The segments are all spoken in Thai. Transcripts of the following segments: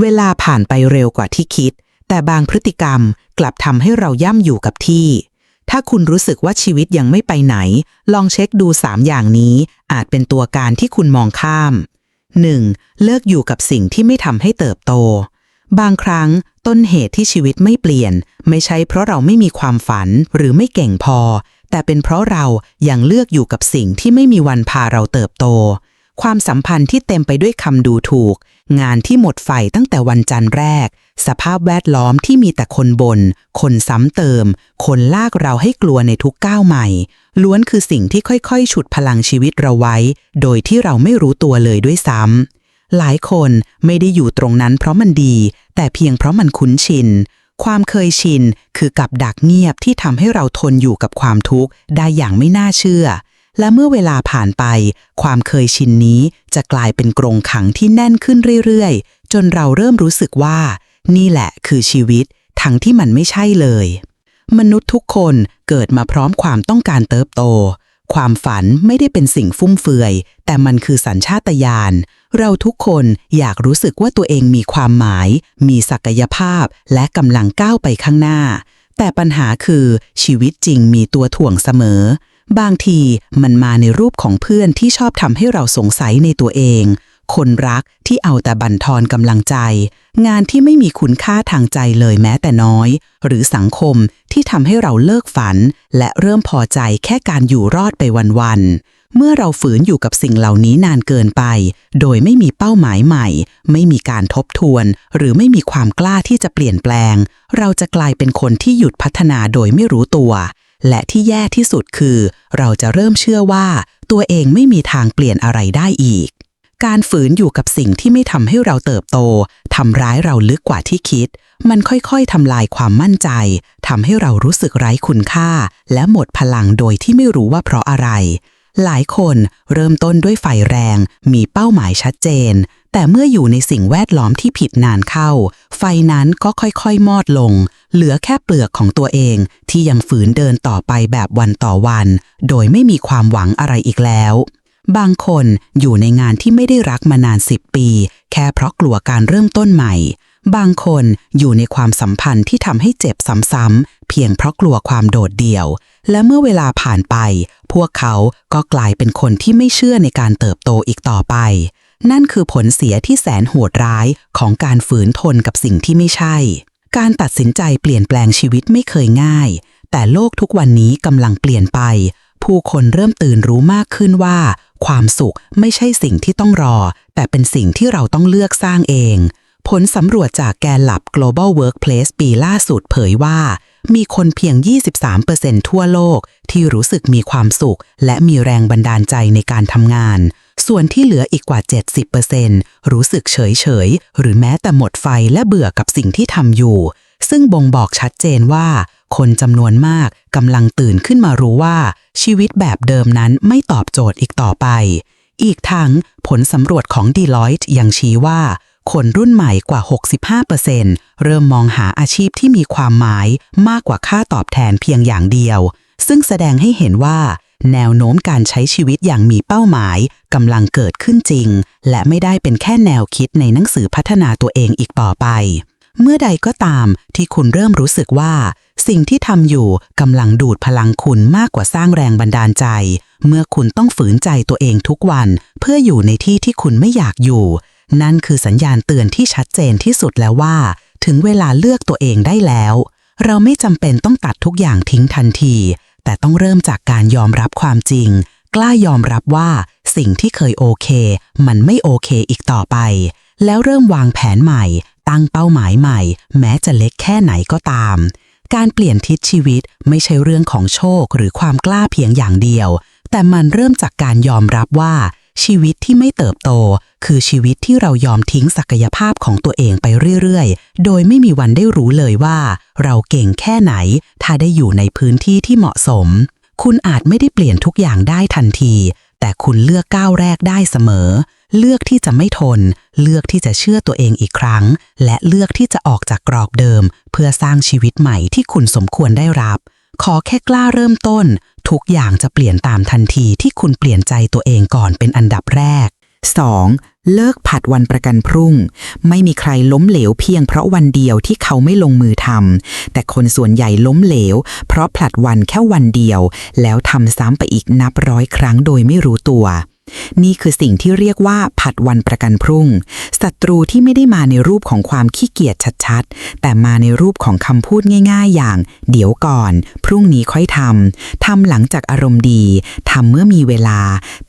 เวลาผ่านไปเร็วกว่าที่คิด แต่บางพฤติกรรมกลับทำให้เราย่ำอยู่กับที่ ถ้าคุณรู้สึกว่าชีวิตยังไม่ไปไหน ลองเช็คดู 3 อย่างนี้ อาจเป็นตัวการที่คุณมองข้าม 1. เลิกอยู่กับสิ่งที่ไม่ทำให้เติบโต บางครั้งต้นเหตุที่ชีวิตไม่เปลี่ยน ไม่ใช่เพราะเราไม่มีความฝันหรือไม่เก่งพอ แต่เป็นเพราะเรายังเลือกอยู่กับสิ่งที่ไม่มีวันพาเราเติบโต ความสัมพันธ์ที่เต็มไปด้วยคำดูถูก งานที่หมดไฟตั้งแต่วันจันทร์แรก สภาพแวดล้อมที่มีแต่คนบน่นคนซ้ำเติม คนลากเราให้กลัวในทุกก้าวใหม่ ล้วนคือสิ่งที่ค่อยๆ ฉุดพลังชีวิตเราไว้ โดยที่เราไม่รู้ตัวเลยด้วยซ้ำหลายคนไม่ได้อยู่ตรงนั้นเพราะมันดี แต่เพียงเพราะมันคุ้นชิน ความเคยชินคือกับดักเงียบที่ทำให้เราทนอยู่กับความทุกข์ได้อย่างไม่น่าเชื่อ และเมื่อเวลาผ่านไป ความเคยชินนี้จะกลายเป็นกรงขังที่แน่นขึ้นเรื่อยๆ จนเราเริ่มรู้สึกว่า นี่แหละคือชีวิต ทั้งที่มันไม่ใช่เลย มนุษย์ทุกคนเกิดมาพร้อมความต้องการเติบโต ความฝันไม่ได้เป็นสิ่งฟุ่มเฟือย แต่มันคือสัญชาตญาณเราทุกคนอยากรู้สึกว่าตัวเองมีความหมาย มีศักยภาพ และกำลังก้าวไปข้างหน้า แต่ปัญหาคือชีวิตจริงมีตัวถ่วงเสมอ บางทีมันมาในรูปของเพื่อนที่ชอบทำให้เราสงสัยในตัวเอง คนรักที่เอาแต่บั่นทอนกำลังใจ งานที่ไม่มีคุณค่าทางใจเลยแม้แต่น้อย หรือสังคมที่ทำให้เราเลิกฝัน และเริ่มพอใจแค่การอยู่รอดไปวันๆเมื่อเราฝืนอยู่กับสิ่งเหล่านี้นานเกินไป โดยไม่มีเป้าหมายใหม่ ไม่มีการทบทวน หรือไม่มีความกล้าที่จะเปลี่ยนแปลง เราจะกลายเป็นคนที่หยุดพัฒนาโดยไม่รู้ตัว และที่แย่ที่สุดคือ เราจะเริ่มเชื่อว่า ตัวเองไม่มีทางเปลี่ยนอะไรได้อีก การฝืนอยู่กับสิ่งที่ไม่ทำให้เราเติบโตทำร้ายเราลึกกว่าที่คิด มันค่อยๆทำลายความมั่นใจทำให้เรารู้สึกไร้คุณค่า และหมดพลังโดยที่ไม่รู้ว่าเพราะอะไร หลายคนเริ่มต้นด้วยไฟแรง มีเป้าหมายชัดเจน แต่เมื่ออยู่ในสิ่งแวดล้อมที่ผิดนานเข้า ไฟนั้นก็ค่อยๆ มอดลง เหลือแค่เปลือกของตัวเองที่ยังฝืนเดินต่อไปแบบวันต่อวัน โดยไม่มีความหวังอะไรอีกแล้ว บางคนอยู่ในงานที่ไม่ได้รักมานานสิบปี แค่เพราะกลัวการเริ่มต้นใหม่ บางคนอยู่ในความสัมพันธ์ที่ทำให้เจ็บซ้ำๆเพียงเพราะกลัวความโดดเดี่ยว และเมื่อเวลาผ่านไป พวกเขาก็กลายเป็นคนที่ไม่เชื่อในการเติบโตอีกต่อไปนั่นคือผลเสียที่แสนโหดร้ายของการฝืนทนกับสิ่งที่ไม่ใช่ การตัดสินใจเปลี่ยนแปลงชีวิตไม่เคยง่าย แต่โลกทุกวันนี้กำลังเปลี่ยนไป ผู้คนเริ่มตื่นรู้มากขึ้นว่า ความสุขไม่ใช่สิ่งที่ต้องรอ แต่เป็นสิ่งที่เราต้องเลือกสร้างเอง ผลสำรวจจากแกนหลับ Global Workplace ปีล่าสุดเผยว่า มีคนเพียง 23%ทั่วโลกที่รู้สึกมีความสุข และมีแรงบันดาลใจในการทำงาน ส่วนที่เหลืออีกกว่า 70%รู้สึกเฉยเฉยๆหรือแม้แต่หมดไฟและเบื่อกับสิ่งที่ทำอยู่ ซึ่งบ่งบอกชัดเจนว่า คนจำนวนมากกำลังตื่นขึ้นมารู้ว่า ชีวิตแบบเดิมนั้นไม่ตอบโจทย์อีกต่อไป อีกทั้งผลสำรวจของ Deloitte ยังชี้ว่าคนรุ่นใหม่กว่า 65%เริ่มมองหาอาชีพที่มีความหมายมากกว่าค่าตอบแทนเพียงอย่างเดียว ซึ่งแสดงให้เห็นว่า แนวโน้มการใช้ชีวิตอย่างมีเป้าหมายกำลังเกิดขึ้นจริง และไม่ได้เป็นแค่แนวคิดในหนังสือพัฒนาตัวเองอีกต่อไป เมื่อใดก็ตามที่คุณเริ่มรู้สึกว่า สิ่งที่ทำอยู่กำลังดูดพลังคุณมากกว่าสร้างแรงบันดาลใจ เมื่อคุณต้องฝืนใจตัวเองทุกวัน เพื่ออยู่ในที่ที่คุณไม่อยากอยู่ นั่นคือสัญญาณเตือนที่ชัดเจนที่สุดแล้วว่า ถึงเวลาเลือกตัวเองได้แล้ว เราไม่จำเป็นต้องตัดทุกอย่างทิ้งทันที แต่ต้องเริ่มจากการยอมรับความจริง กล้ายอมรับว่าสิ่งที่เคยโอเค มันไม่โอเคอีกต่อไป แล้วเริ่มวางแผนใหม่ ตั้งเป้าหมายใหม่ แม้จะเล็กแค่ไหนก็ตาม การเปลี่ยนทิศชีวิตไม่ใช่เรื่องของโชคหรือความกล้าเพียงอย่างเดียว แต่มันเริ่มจากการยอมรับว่า ชีวิตที่ไม่เติบโต คือชีวิตที่เรายอมทิ้งศักยภาพของตัวเองไปเรื่อยๆ โดยไม่มีวันได้รู้เลยว่า เราเก่งแค่ไหน ถ้าได้อยู่ในพื้นที่ที่เหมาะสม คุณอาจไม่ได้เปลี่ยนทุกอย่างได้ทันที แต่คุณเลือกก้าวแรกได้เสมอ เลือกที่จะไม่ทน เลือกที่จะเชื่อตัวเองอีกครั้ง และเลือกที่จะออกจากกรอบเดิม เพื่อสร้างชีวิตใหม่ที่คุณสมควรได้รับ ขอแค่กล้าเริ่มต้น ทุกอย่างจะเปลี่ยนตามทันทีที่คุณเปลี่ยนใจตัวเองก่อนเป็นอันดับแรก 2. เลิกผัดวันประกันพรุ่ง ไม่มีใครล้มเหลวเพียงเพราะวันเดียวที่เขาไม่ลงมือทำแต่คนส่วนใหญ่ล้มเหลว เพราะผลัดวันแค่วันเดียว แล้วทำซ้ำไปอีกนับร้อยครั้งโดยไม่รู้ตัว นี่คือสิ่งที่เรียกว่าผัดวันประกันพรุ่ง ศัตรูที่ไม่ได้มาในรูปของความขี้เกียจชัดๆ แต่มาในรูปของคำพูดง่าย ๆ อย่าง เดี๋ยวก่อน พรุ่งนี้ค่อยทำ ทำหลังจากอารมณ์ดี ทำเมื่อมีเวลา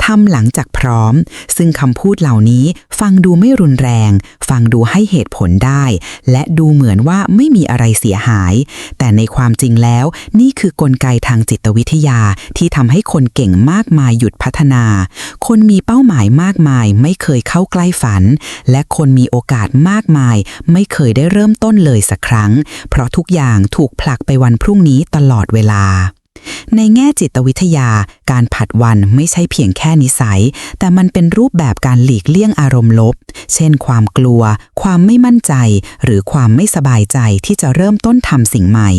ทำหลังจากพร้อม ซึ่งคำพูดเหล่านี้ฟังดูไม่รุนแรง ฟังดูให้เหตุผลได้ และดูเหมือนว่าไม่มีอะไรเสียหาย แต่ในความจริงแล้วนี่คือกลไกทางจิตวิทยาที่ทำให้คนเก่งมากมายหยุดพัฒนาคนมีเป้าหมายมากมาย ไม่เคยเข้าใกล้ฝัน และคนมีโอกาสมากมาย ไม่เคยได้เริ่มต้นเลยสักครั้ง เพราะทุกอย่างถูกผลักไปวันพรุ่งนี้ตลอดเวลา ในแง่จิตวิทยา การผัดวันไม่ใช่เพียงแค่นิสัย แต่มันเป็นรูปแบบการหลีกเลี่ยงอารมณ์ลบ เช่น ความกลัว ความไม่มั่นใจ หรือความไม่สบายใจที่จะเริ่มต้นทำสิ่งใหม่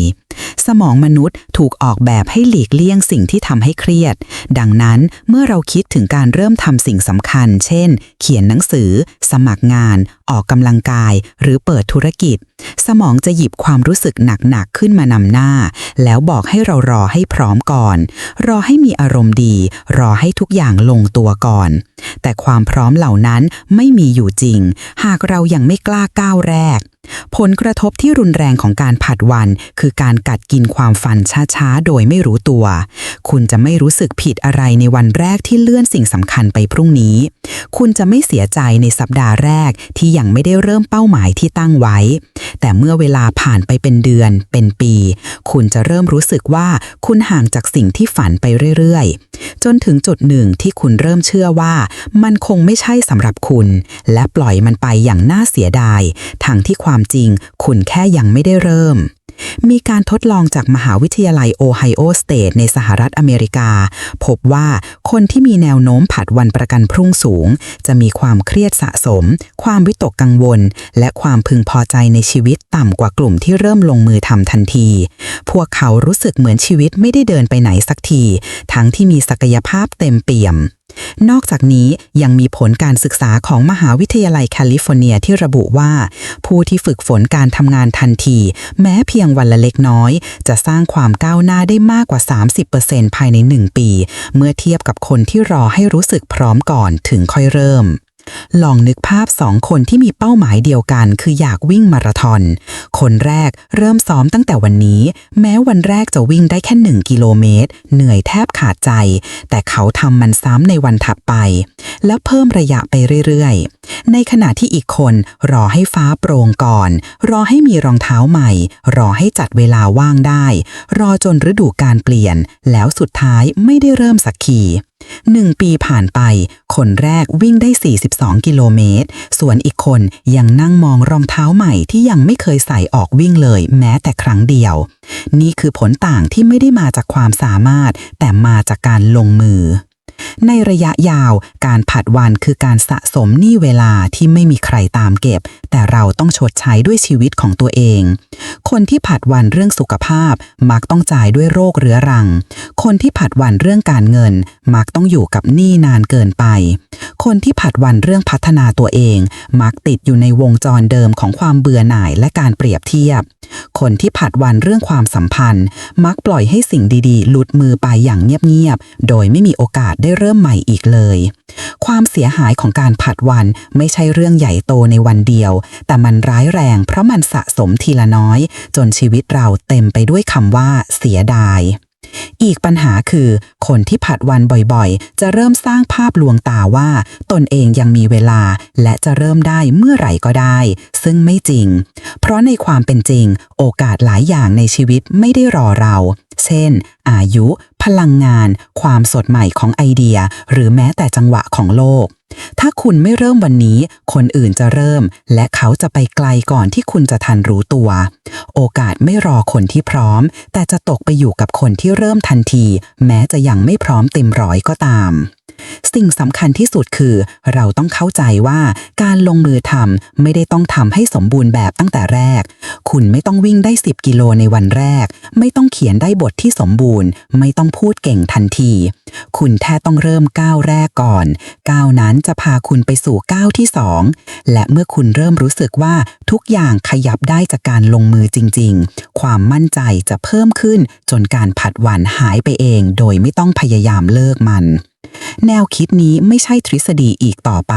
สมองมนุษย์ถูกออกแบบให้หลีกเลี่ยงสิ่งที่ทำให้เครียด ดังนั้นเมื่อเราคิดถึงการเริ่มทำสิ่งสำคัญ เช่น เขียนหนังสือ สมัครงาน ออกกำลังกาย หรือเปิดธุรกิจ สมองจะหยิบความรู้สึกหนักๆขึ้นมานำหน้า แล้วบอกให้เรารอให้พร้อมก่อน รอให้มีอารมณ์ดี รอให้ทุกอย่างลงตัวก่อน แต่ความพร้อมเหล่านั้นไม่มีอยู่จริง หากเรายังไม่กล้าก้าวแรก ผลกระทบที่รุนแรงของการผัดวัน คือการกัดกินความฝันช้าๆ โดยไม่รู้ตัว คุณจะไม่รู้สึกผิดอะไรในวันแรกที่เลื่อนสิ่งสำคัญไปพรุ่งนี้ คุณจะไม่เสียใจในสัปดาห์แรกที่ยังไม่ได้เริ่มเป้าหมายที่ตั้งไว้ แต่เมื่อเวลาผ่านไปเป็นเดือน เป็นปี คุณจะเริ่มรู้สึกว่าคุณห่างจากสิ่งที่ฝันไปเรื่อยๆ จนถึงจุดหนึ่งที่คุณเริ่มเชื่อว่า มันคงไม่ใช่สำหรับคุณ และปล่อยมันไปอย่างน่าเสียดายทั้งที่ความจริง คุณแค่ยังไม่ได้เริ่ม มีการทดลองจากมหาวิทยาลัยโอไฮโอสเตทในสหรัฐอเมริกา พบว่าคนที่มีแนวโน้มผัดวันประกันพรุ่งสูง จะมีความเครียดสะสม ความวิตกกังวล และความพึงพอใจในชีวิตต่ำกว่ากลุ่มที่เริ่มลงมือทำทันที พวกเขารู้สึกเหมือนชีวิตไม่ได้เดินไปไหนสักที ทั้งที่มีศักยภาพเต็มเปี่ยม นอกจากนี้ยังมีผลการศึกษาของมหาวิทยาลัยแคลิฟอร์เนียที่ระบุว่า ผู้ที่ฝึกฝนการทำงานทันที แม้เพียงวันละเล็กน้อย จะสร้างความก้าวหน้าได้มากกว่า 30%ภายใน 1 ปี เมื่อเทียบกับคนที่รอให้รู้สึกพร้อมก่อนถึงค่อยเริ่ม ลองนึกภาพสองคนที่มีเป้าหมายเดียวกัน คืออยากวิ่งมาราธอน คนแรกเริ่มซ้อมตั้งแต่วันนี้ แม้วันแรกจะวิ่งได้แค่หนึ่งกิโลเมตร เหนื่อยแทบขาดใจ แต่เขาทำมันซ้ำในวันถัดไป แล้วเพิ่มระยะไปเรื่อยๆ ในขณะที่อีกคนรอให้ฟ้าโปร่งก่อน รอให้มีรองเท้าใหม่ รอให้จัดเวลาว่างได้ รอจนฤดูการเปลี่ยน แล้วสุดท้ายไม่ได้เริ่มสักที หนึ่งปีผ่านไป คนแรกวิ่งได้ 42 กิโลเมตร ส่วนอีกคนยังนั่งมองรองเท้าใหม่ที่ยังไม่เคยใส่ออกวิ่งเลยแม้แต่ครั้งเดียว นี่คือผลต่างที่ไม่ได้มาจากความสามารถ แต่มาจากการลงมือ ในระยะยาวการผัดวันคือการสะสมหนี้เวลาที่ไม่มีใครตามเก็บ แต่เราต้องชดใช้ด้วยชีวิตของตัวเอง คนที่ผัดวันเรื่องสุขภาพมักต้องจ่ายด้วยโรคเรื้อรัง คนที่ผัดวันเรื่องการเงิน มักต้องอยู่กับหนี้นานเกินไป คนที่ผัดวันเรื่องพัฒนาตัวเอง มักติดอยู่ในวงจรเดิมของความเบื่อหน่ายและการเปรียบเทียบ คนที่ผัดวันเรื่องความสัมพันธ์ มักปล่อยให้สิ่งดีๆ หลุดมือไปอย่างเงียบๆโดยไม่มีโอกาสได้เริ่มใหม่อีกเลย ความเสียหายของการผัดวันไม่ใช่เรื่องใหญ่โตในวันเดียว แต่มันร้ายแรงเพราะมันสะสมทีละน้อย จนชีวิตเราเต็มไปด้วยคำว่า เสียดายอีกปัญหาคือ คนที่ผัดวันบ่อยๆ จะเริ่มสร้างภาพลวงตาว่า ตนเองยังมีเวลา และจะเริ่มได้เมื่อไหร่ก็ได้ ซึ่งไม่จริง เพราะในความเป็นจริง โอกาสหลายอย่างในชีวิตไม่ได้รอเรา เช่น อายุ พลังงาน ความสดใหม่ของไอเดีย หรือแม้แต่จังหวะของโลก ถ้าคุณไม่เริ่มวันนี้ คนอื่นจะเริ่ม และเขาจะไปไกลก่อนที่คุณจะทันรู้ตัว โอกาสไม่รอคนที่พร้อม แต่จะตกไปอยู่กับคนที่เริ่มทันที แม้จะยังไม่พร้อมเต็มร้อยก็ตาม สิ่งสำคัญที่สุดคือเราต้องเข้าใจว่าการลงมือทำไม่ได้ต้องทำให้สมบูรณ์แบบตั้งแต่แรก คุณไม่ต้องวิ่งได้ 10 กิโลในวันแรก ไม่ต้องเขียนได้บทที่สมบูรณ์ ไม่ต้องพูดเก่งทันที คุณแค่ต้องเริ่มก้าวแรกก่อน ก้าวนั้นจะพาคุณไปสู่ก้าวที่สองและเมื่อคุณเริ่มรู้สึกว่าทุกอย่างขยับได้จากการลงมือจริง ๆ ความมั่นใจจะเพิ่มขึ้นจนการผัดหวันหายไปเอง โดยไม่ต้องพยายามเลิกมัน แนวคิดนี้ไม่ใช่ทฤษฎีอีกต่อไป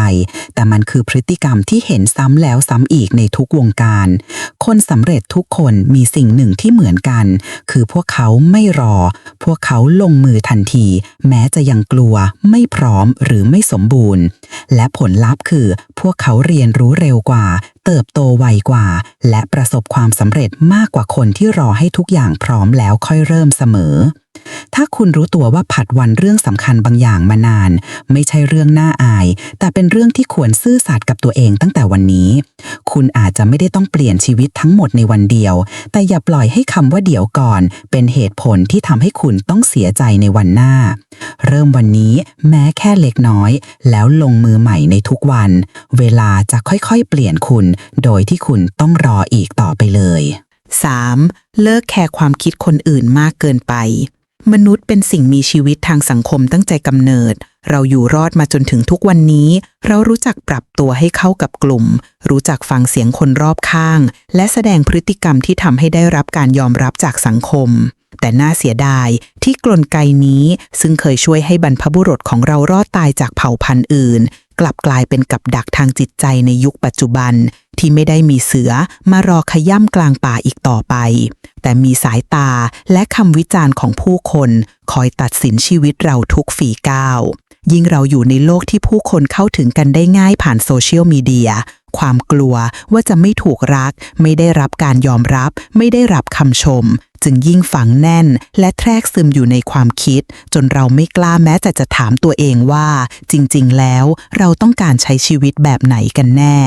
แต่มันคือพฤติกรรมที่เห็นซ้ำแล้วซ้ำอีกในทุกวงการ คนสำเร็จทุกคนมีสิ่งหนึ่งที่เหมือนกัน คือพวกเขาไม่รอ พวกเขาลงมือทันที แม้จะยังกลัว ไม่พร้อมหรือไม่สมบูรณ์ และผลลัพธ์คือ พวกเขาเรียนรู้เร็วกว่า เติบโตไวกว่า และประสบความสำเร็จมากกว่าคนที่รอให้ทุกอย่างพร้อมแล้วค่อยเริ่มเสมอ ถ้าคุณรู้ตัวว่าผัดวันเรื่องสำคัญบางอย่างมานาน ไม่ใช่เรื่องน่าอาย แต่เป็นเรื่องที่ควรซื่อสัตย์กับตัวเองตั้งแต่วันนี้ คุณอาจจะไม่ได้ต้องเปลี่ยนชีวิตทั้งหมดในวันเดียว แต่อย่าปล่อยให้คำว่าเดี๋ยวก่อน เป็นเหตุผลที่ทำให้คุณต้องเสียใจในวันหน้า เริ่มวันนี้แม้แค่เล็กน้อย แล้วลงมือใหม่ในทุกวัน เวลาจะค่อยๆ เปลี่ยนคุณ โดยที่คุณต้องรออีกต่อไปเลย 3. เลิกแคร์ความคิดคนอื่นมากเกินไป มนุษย์เป็นสิ่งมีชีวิตทางสังคมตั้งใจกำเนิด เราอยู่รอดมาจนถึงทุกวันนี้ เรารู้จักปรับตัวให้เข้ากับกลุ่ม รู้จักฟังเสียงคนรอบข้าง และแสดงพฤติกรรมที่ทำให้ได้รับการยอมรับจากสังคม แต่น่าเสียดายที่กลไกนี้ซึ่งเคยช่วยให้บรรพบุรุษของเรารอดตายจากเผ่าพันธุ์อื่น กลับกลายเป็นกับดักทางจิตใจในยุคปัจจุบัน ที่ไม่ได้มีเสือมารอขย่ำกลางป่าอีกต่อไป แต่มีสายตาและคำวิจารณ์ของผู้คนคอยตัดสินชีวิตเราทุกฝีก้าว ยิ่งเราอยู่ในโลกที่ผู้คนเข้าถึงกันได้ง่ายผ่านโซเชียลมีเดีย ความกลัวว่าจะไม่ถูกรัก ไม่ได้รับการยอมรับ ไม่ได้รับคำชม จึงยิ่งฝังแน่น และแทรกซึมอยู่ในความคิด จนเราไม่กล้าแม้แต่จะถามตัวเองว่า จริง ๆ แล้วเราต้องการใช้ชีวิตแบบไหนกันแน่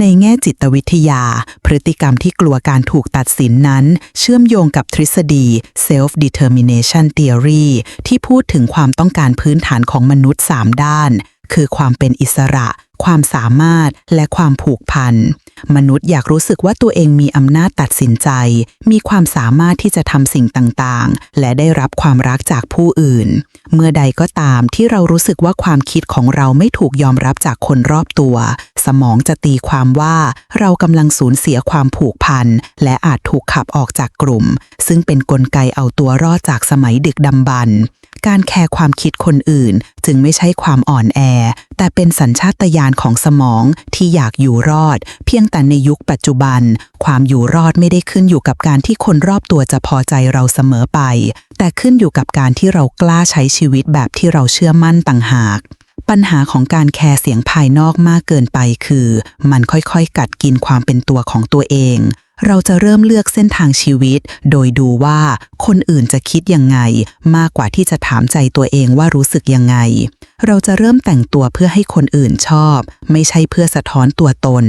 ในแง่จิตวิทยา พฤติกรรมที่กลัวการถูกตัดสินนั้น เชื่อมโยงกับทฤษฎี self determination theory ที่พูดถึงความต้องการพื้นฐานของมนุษย์ 3 ด้าน คือความเป็นอิสระ ความสามารถ และความผูกพัน มนุษย์อยากรู้สึกว่าตัวเองมีอำนาจตัดสินใจ มีความสามารถที่จะทำสิ่งต่างๆ และได้รับความรักจากผู้อื่น เมื่อใดก็ตามที่เรารู้สึกว่าความคิดของเราไม่ถูกยอมรับจากคนรอบตัว สมองจะตีความว่าเรากำลังสูญเสียความผูกพัน และอาจถูกขับออกจากกลุ่ม ซึ่งเป็นนกลไกเอาตัวรอดจากสมัยดึกดำบรร การแคร์ความคิดคนอื่น จึงไม่ใช่ความอ่อนแอ แต่เป็นสัญชาตญาณของสมองที่อยากอยู่รอด เพียงแต่ในยุคปัจจุบัน ความอยู่รอดไม่ได้ขึ้นอยู่กับการที่คนรอบตัวจะพอใจเราเสมอไป แต่ขึ้นอยู่กับการที่เรากล้าใช้ชีวิตแบบที่เราเชื่อมั่นต่างหาก ปัญหาของการแคร์เสียงภายนอกมากเกินไปคือ มันค่อยๆ กัดกินความเป็นตัวของตัวเอง เราจะเริ่มเลือกเส้นทางชีวิต โดยดูว่าคนอื่นจะคิดยังไง มากกว่าที่จะถามใจตัวเองว่ารู้สึกยังไง เราจะเริ่มแต่งตัวเพื่อให้คนอื่นชอบ ไม่ใช่เพื่อสะท้อนตัวตน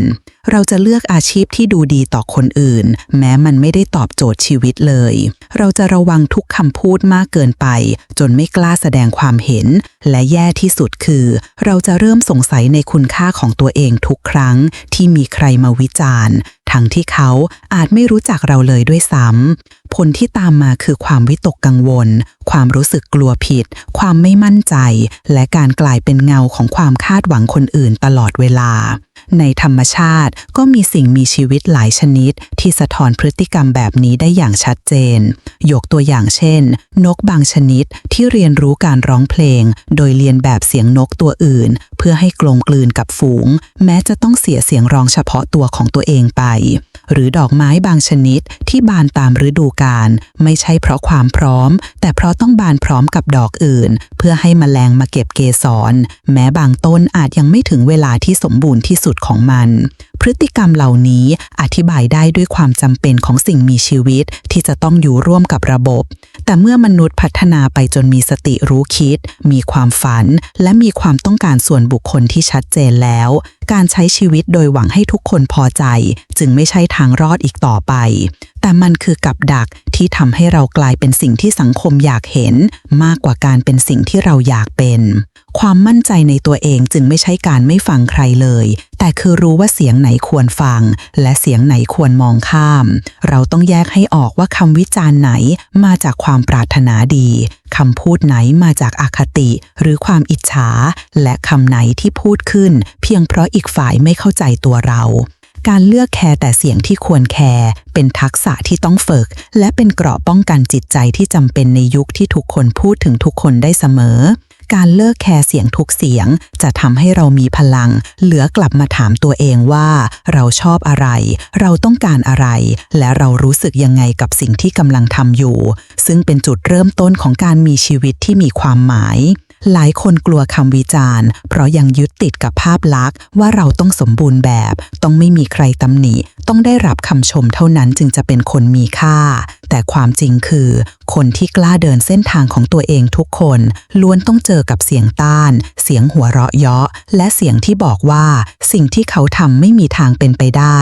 เราจะเลือกอาชีพที่ดูดีต่อคนอื่น แม้มันไม่ได้ตอบโจทย์ชีวิตเลย เราจะระวังทุกคำพูดมากเกินไป จนไม่กล้าแสดงความเห็น และแย่ที่สุดคือ เราจะเริ่มสงสัยในคุณค่าของตัวเองทุกครั้งที่มีใครมาวิจารณ์ ทั้งที่เขาอาจไม่รู้จักเราเลยด้วยซ้ำผลที่ตามมาคือความวิตกกังวล ความรู้สึกกลัวผิด ความไม่มั่นใจ และการกลายเป็นเงาของความคาดหวังคนอื่นตลอดเวลา ในธรรมชาติก็มีสิ่งมีชีวิตหลายชนิด ที่สะท้อนพฤติกรรมแบบนี้ได้อย่างชัดเจน ยกตัวอย่างเช่น นกบางชนิดที่เรียนรู้การร้องเพลง โดยเรียนแบบเสียงนกตัวอื่น เพื่อให้กลมกลืนกับฝูง แม้จะต้องเสียเสียงร้องเฉพาะตัวของตัวเองไป หรือดอกไม้บางชนิดที่บานตามฤดูการ ไม่ใช่เพราะความพร้อม แต่เพราะต้องบานพร้อมกับดอกอื่น เพื่อให้มแมลงมาเก็บเกสร แม้บางต้นอาจยังไม่ถึงเวลาที่สมบูรณ์ที่สุดของมัน ฤติกรรมเหล่านี้อธิบายได้ด้วยความจำเป็นของสิ่งมีชีวิตที่จะต้องอยู่ร่วมกับระบบ แต่เมื่อมนุษย์พัฒนาไปจนมีสติรู้คิด มีความฝัน และมีความต้องการส่วนบุคคลที่ชัดเจนแล้ว การใช้ชีวิตโดยหวังให้ทุกคนพอใจ จึงไม่ใช่ทางรอดอีกต่อไป แต่มันคือกับดักที่ทำให้เรากลายเป็นสิ่งที่สังคมอยากเห็น มากกว่าการเป็นสิ่งที่เราอยากเป็น ความมั่นใจในตัวเองจึงไม่ใช่การไม่ฟังใครเลย แต่คือรู้ว่าเสียงไหนควรฟัง และเสียงไหนควรมองข้าม เราต้องแยกให้ออกว่าคำวิจารณ์ไหนมาจากความปรารถนาดีคำพูดไหนมาจากอาคติ หรือความอิจฉา และคำไหนที่พูดขึ้น เพียงเพราะอีกฝ่ายไม่เข้าใจตัวเรา การเลือกแคร์แต่เสียงที่ควรแคร์เป็นทักษะที่ต้องฝึก และเป็นเกราะป้องกันจิตใจที่จำเป็นในยุคที่ทุกคนพูดถึงทุกคนได้เสมอ การเลิกแคร์เสียงทุกเสียง จะทำให้เรามีพลัง เหลือกลับมาถามตัวเองว่า เราชอบอะไร เราต้องการอะไร และเรารู้สึกยังไงกับสิ่งที่กำลังทำอยู่ ซึ่งเป็นจุดเริ่มต้นของการมีชีวิตที่มีความหมาย หลายคนกลัวคำวิจารณ์ เพราะยังยึดติดกับภาพลักษณ์ว่าเราต้องสมบูรณ์แบบ ต้องไม่มีใครตำหนิ ต้องได้รับคำชมเท่านั้นจึงจะเป็นคนมีค่า แต่ความจริงคือ คนที่กล้าเดินเส้นทางของตัวเองทุกคน ล้วนต้องเจอกับเสียงต้าน เสียงหัวเราะเยาะ และเสียงที่บอกว่า สิ่งที่เขาทำไม่มีทางเป็นไปได้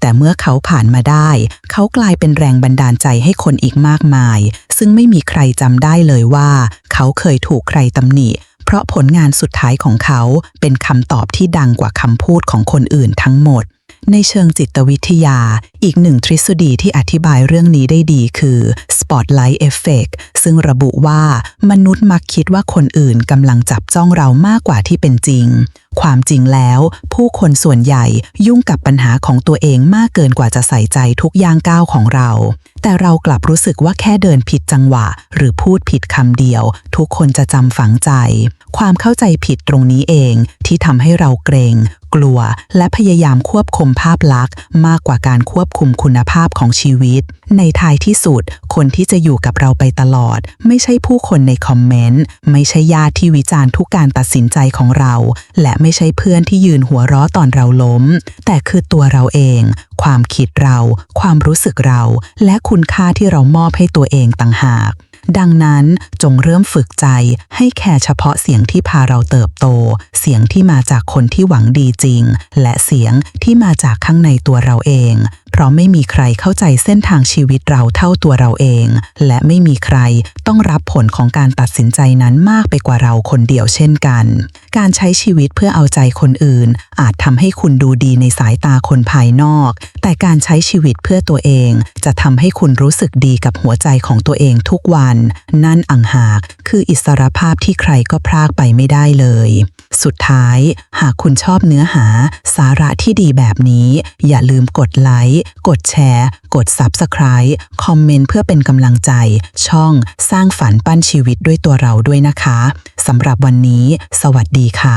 แต่เมื่อเขาผ่านมาได้ เขากลายเป็นแรงบันดาลใจให้คนอีกมากมาย ซึ่งไม่มีใครจำได้เลยว่า เขาเคยถูกใครตำหนิ เพราะผลงานสุดท้ายของเขาเป็นคำตอบที่ดังกว่าคำพูดของคนอื่นทั้งหมด ในเชิงจิตวิทยา อีกหนึ่งทฤษฎีที่อธิบายเรื่องนี้ได้ดีคือ Spotlight Effect ซึ่งระบุว่ามนุษย์มักคิดว่าคนอื่นกำลังจับจ้องเรามากกว่าที่เป็นจริง ความจริงแล้ว ผู้คนส่วนใหญ่ยุ่งกับปัญหาของตัวเองมากเกินกว่าจะใส่ใจทุกย่างก้าวของเรา แต่เรากลับรู้สึกว่าแค่เดินผิดจังหวะ หรือพูดผิดคำเดียว ทุกคนจะจำฝังใจ ความเข้าใจผิดตรงนี้เองที่ทำให้เราเกรง กลัว และพยายามควบคุมภาพลักษณ์ มากกว่าการควบคุมคุณภาพของชีวิต ในท้ายที่สุด คนที่จะอยู่กับเราไปตลอด ไม่ใช่ผู้คนในคอมเมนต์ ไม่ใช่ญาติที่วิจารณ์ทุกการตัดสินใจของเรา และไม่ใช่เพื่อนที่ยืนหัวเราะตอนเราล้ม แต่คือตัวเราเอง ความคิดเรา ความรู้สึกเรา และคุณค่าที่เรามอบให้ตัวเองต่างหาก ดังนั้นจงเริ่มฝึกใจให้แค่เฉพาะเสียงที่พาเราเติบโต เสียงที่มาจากคนที่หวังดีจริง และเสียงที่มาจากข้างในตัวเราเอง เพราะไม่มีใครเข้าใจเส้นทางชีวิตเราเท่าตัวเราเอง และไม่มีใครต้องรับผลของการตัดสินใจนั้นมากไปกว่าเราคนเดียวเช่นกัน การใช้ชีวิตเพื่อเอาใจคนอื่น อาจทำให้คุณดูดีในสายตาคนภายนอก แต่การใช้ชีวิตเพื่อตัวเอง จะทำให้คุณรู้สึกดีกับหัวใจของตัวเองทุกวัน นั่นอังหากคืออิสรภาพที่ใครก็พรากไปไม่ได้เลย สุดท้าย หากคุณชอบเนื้อหาสาระที่ดีแบบนี้ อย่าลืมกดไลค์ค์กดแชร์ กด Subscribe คอมเมนต์เพื่อเป็นกำลังใจ ช่องสร้างฝันปั้นชีวิตด้วยตัวเราด้วยนะคะสำหรับวันนี้ สวัสดีค่ะ